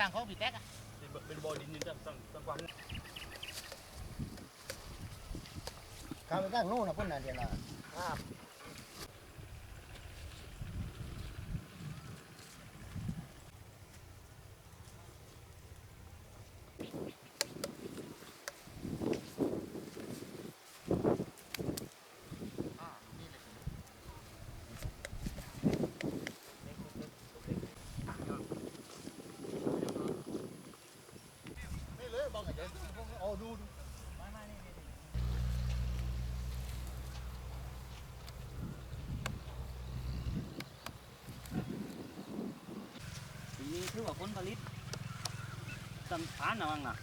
ทางของพี่แท็กอะเป็นบ่อดินนี่ตั้งตั้งตั้งกว้างข้ามไปทางโน้นนะพุ่นน่ะเดี๋ยวนะ นี่เลยบอกให้เดี๋ยว เอาดูดูปีนี้ถือว่าผลผลิตสันฐานนะมั้งนะ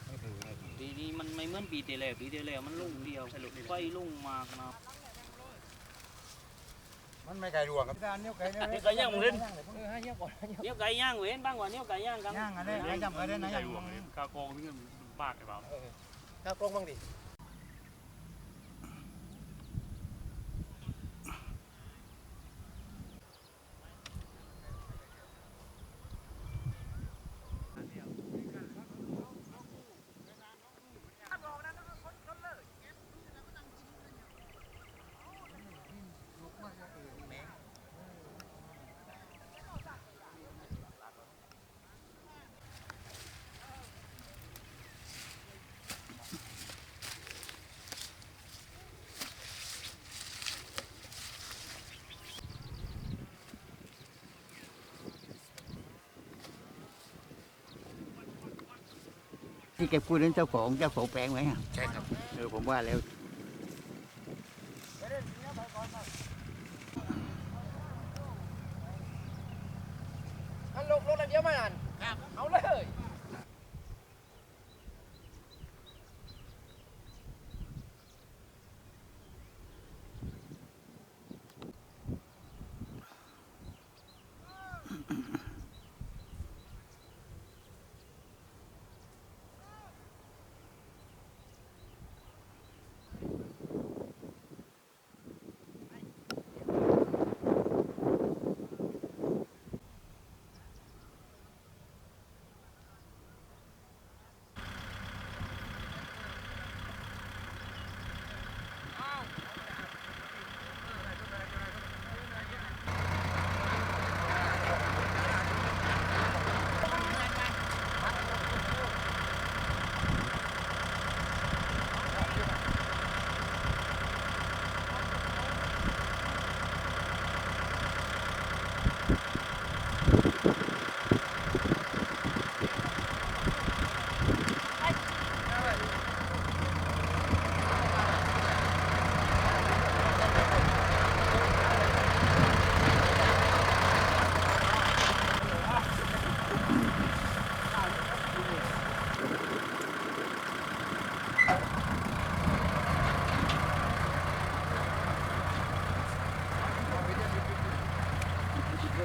ปีนี้มันไม่เหมือนปีที่แล้วปีที่แล้วมันลุ่งเดียวไฟลุ่งมากนะมันไม่ไก่รวงครับพี่ดานเนี่ยไก่เนี่ยเดี๋ยวไก่ย่างมึงเล่นเออให้เยอะก่อนให้เยอะเนี้ยไก่ย่างเว้นบ้างว่าเนี้ยไก่ย่างกันย่างอันนี้ไก่จำไก่ได้นะย่างกากองนี่มันบากไอ้บ่าว ข้าวกล้องบ้างดิ ที่แกพูดนั้นเจ้าของเจ้าของแปลงไหมอะใช่ครับ เออผมว่าแล้ว อันลงรถอะไรเดียวไม่นานเอาเลย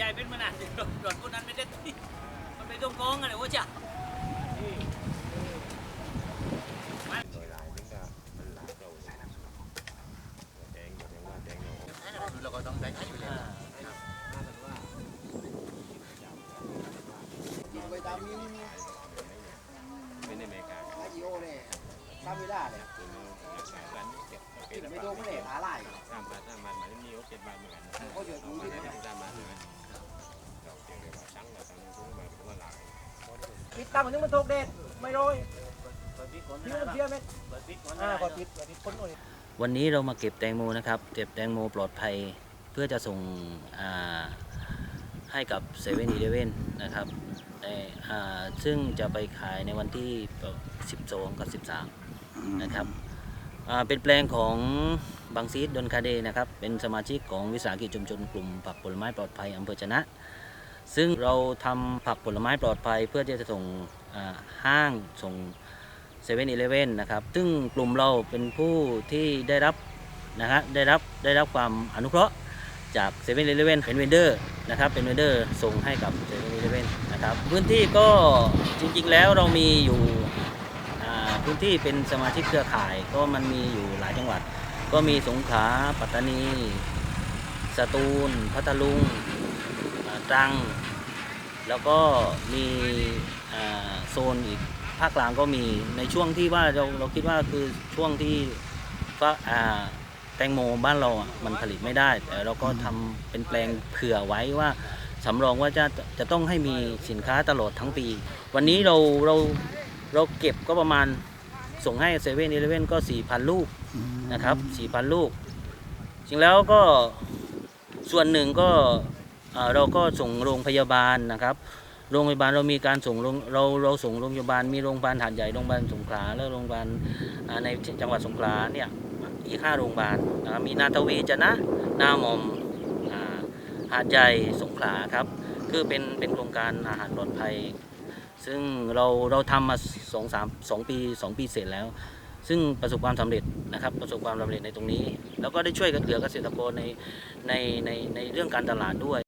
ยายเป็นมานานเดี๋ยวโดนคนนั้นไม่ได้ที่มันไปตรงกองกันเลยว่าจ้ะ เราก็ต้องใช้อยู่แล้วกินไปตามนี้ เป็นอเมริกาไอจีโอเนี่ยตามเวลาเนี่ยตัวนี้ร้านนี้เก็บเกินไม่โดนไม่ได้หาลายสามบาทสามบาทมาที่นี่เขาเจ็ดบาทเหมือนกันเขาเจอดูที่ไหนได้สามบาทใช่ไหมเราเจอว่าช่างเราทำทุ่งมาเป็นว่าหลายปิดตามมันถึงมันถูกเด็ดไม่ร้อยพี่มันเสียไหมเปิดปิดก่อนอ่านะกดปิดกดปิดคนโน่นนี่วันนี้เรามาเก็บแตงโมนะครับ เก็บแตงโมปลอดภัย เพื่อจะส่งอ่า ให้กับเซเว่นอีเลเว่นนะครับในอ่าซึ่งจะไปขายในวันที่ 12 กับ 13 นะครับอ่าเป็นแปลงของบางซีดดนคาเดนะครับ เป็นสมาชิกของวิสาหกิจชุมชนกลุ่มผักผลไม้ปลอดภัยอำเภอชนะ ซึ่งเราทำผักผลไม้ปลอดภัยเพื่อที่จะส่งอ่าห้างส่งเซเว่นอีเลเว่นนะครับ ซึ่งกลุ่มเราเป็นผู้ที่ได้รับนะฮะได้รับได้รับความอนุเคราะห์จากเซเว่นอีเลเว่นเป็นเวนเดอร์ นะครับเป็นเวเดอร์ส่งให้กับเซเว่นอีเลเว่นนะครับพื้นที่ก็จริงๆแล้วเรามีอยู่พื้นที่เป็นสมาชิกเครือข่ายก็มันมีอยู่หลายจังหวัด ก็มีสงขลาปัตตานีสตูล พัทลุงตรัง แล้วก็มีโซนอีกภาคกลางก็มีในช่วงที่ว่าเราเราคิดว่าคือช่วงที่ก็อ่า แตงโมบ้านเราอะมันผลิตไม่ได้ แต่เราก็ทำเป็นแปลงเผื่อไว้ว่าสำรองว่าจะจะต้องให้มีสินค้าตลอดทั้งปี วันนี้เราเราเราเก็บก็ประมาณส่งให้เซเว่นอีเลเว่นก็4,000ลูกนะครับ4,000ลูก จริงแล้วก็ส่วนหนึ่งก็เอ่อเราก็ส่งโรงพยาบาลนะครับ โรงพยาบาลเรามีการส่งโรงเราเราส่งโรงพยาบาลมีโรงพยาบาลหาดใหญ่โรงพยาบาลสงขลาแล้วโรงพยาบาลอ่าในจังหวัดสงขลาเนี่ย อีกห้าโรงพยาบาลนะครับมีนาทวีจะนะนาหมอมหาดใหญ่สงขลาครับคือเป็นเป็นโครงการอาหารปลอดภัย ซึ่งเราเราทำมาสองสามสองปีสองปีเสร็จแล้ว ซึ่งประสบความสำเร็จนะครับประสบความสำเร็จในตรงนี้ แล้วก็ได้ช่วยกันเหลือเกษตรกรในในในในเรื่องการตลาดด้วย